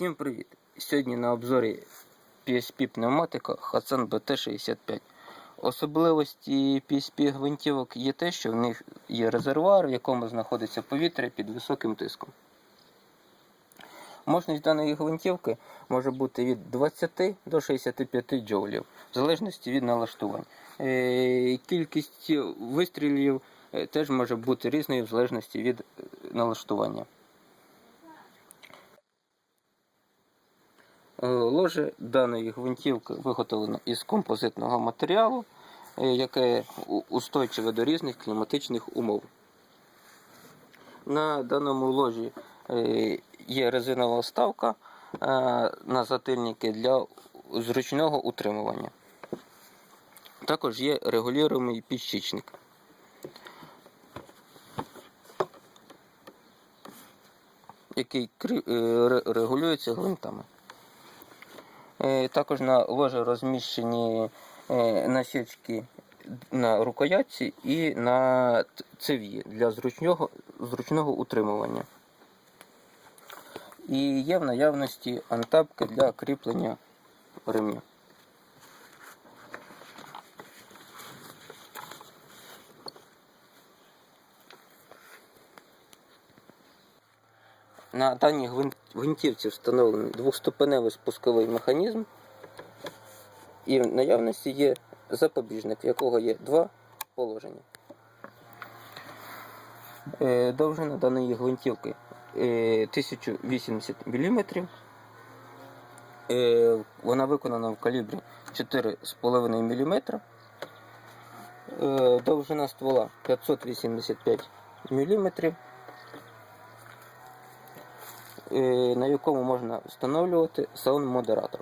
Всім привіт! Сьогодні на обзорі PSP пневматика Hudson BT65. Особливості PSP гвинтівок є те, що в них є резервуар, в якому знаходиться повітря під високим тиском. Мощність даної гвинтівки може бути від 20 до 65 джоулів, в залежності від налаштувань. Е, Кількість вистрілів е, теж може бути різною в залежності від е, налаштування. Ложе даної гвинтівки виготовлено із композитного матеріалу, е, яке устойчиве до різних кліматичних умов. На даному ложі е, є резинова вставка е, на затильники для зручного утримування. Також є регулюємий підщічник. який е, регулюється гвинтами. Е, Також на ложі розміщені е, насічки на рукоятці і на цеві для зручного, зручного утримування. І є в наявності антапки для кріплення ремня. На даній гвинтівці встановлений двохступеневий спусковий механізм, і в наявності є запобіжник, в якого є два положення. Е, Довжина даної гвинтівки е, 1080 мм. Е, Вона виконана в калібрі 4,5 мм. Е, Довжина ствола 585 мм. Е, на якому можна встановлювати саунд-модератор.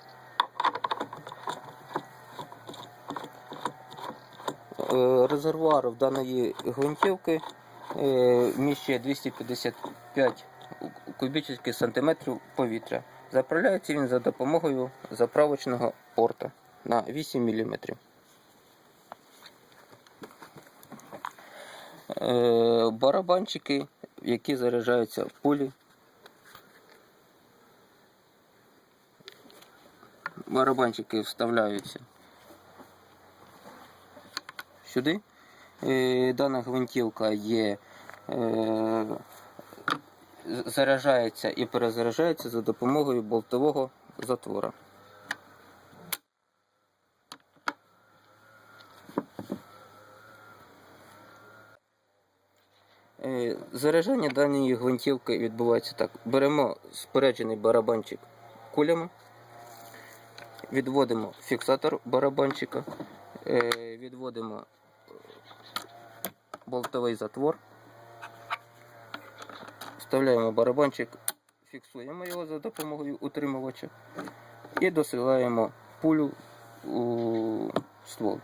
Е, Резервуар в даної гвинтівки е, вміщує 255 кубічних сантиметрів повітря. Заправляється він за допомогою заправочного порта на 8 мм. Е, Барабанчики, в які заряджаються пулі барабанчики вставляються сюди. Е, Дана гвинтівка є, е, заряджається і перезаряджається за допомогою болтового затвора. Е, Заряджання даної гвинтівки відбувається так. Беремо споряджений барабанчик кулями, відводимо фіксатор барабанчика, е, відводимо болтовий затвор, вставляємо барабанчик, фіксуємо його за допомогою утримувача і досилаємо пулю у ствол.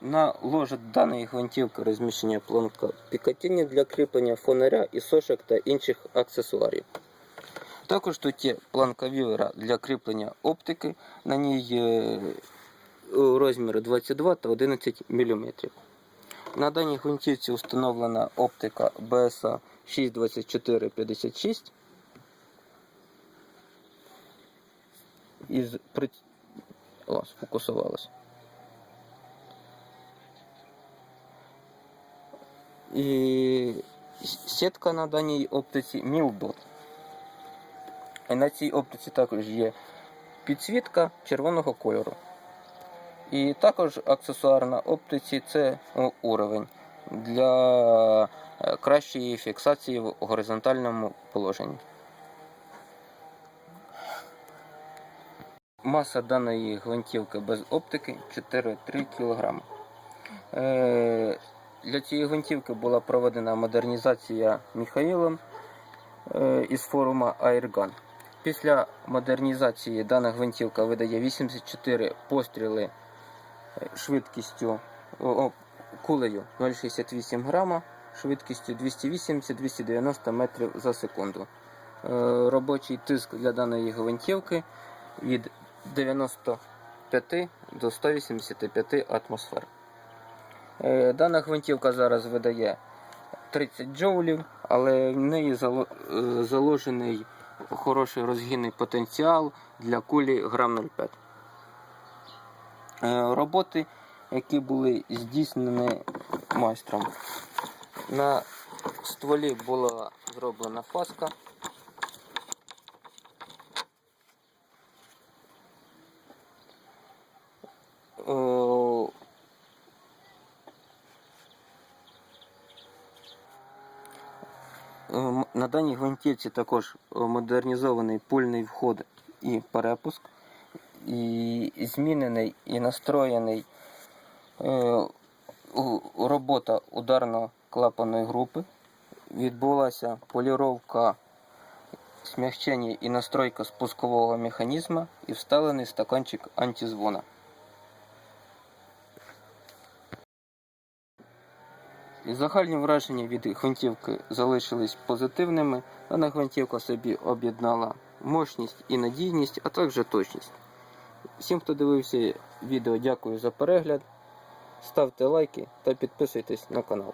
На ложі даної гвинтівки розміщення планка Пікатіні для кріплення фонаря і сошок та інших аксесуарів. Також тут є планка вівера для кріплення оптики. На ній є розміри 22 та 11 мм. На даній гвинтівці встановлена оптика BSA 62456. Із при... О, сфокусувалась. І сітка на даній оптиці Мілдот. І на цій оптиці також є підсвітка червоного кольору. І також аксесуар на оптиці це уровень для е, кращої фіксації в горизонтальному положенні. Маса даної гвинтівки без оптики 4,3 кг. Е, Для цієї гвинтівки була проведена модернізація Міхаїлом е, із форуму Airgun. Після модернізації дана гвинтівка видає 84 постріли е, швидкістю о, кулею 0,68 грама, швидкістю 280-290 метрів за секунду. Е, Робочий тиск для даної гвинтівки від 95 до 185 атмосфер. Е, Дана гвинтівка зараз видає 30 джоулів, але в неї заложений хороший розгінний потенціал для кулі грам 0,5. Е, Роботи, які були здійснені майстром. На стволі була зроблена фаска. На даній гвинтівці також е, модернізований пульний вход і перепуск, і змінений і настроєний е, робота ударно-клапаної групи. Відбулася поліровка смягчення і настройка спускового механізму і вставлений стаканчик антизвона. Загальні враження від гвинтівки залишились позитивними. Дана гвинтівка собі об'єднала мощність і надійність, а також точність. Всім, хто дивився відео, дякую за перегляд. Ставте лайки та підписуйтесь на канал.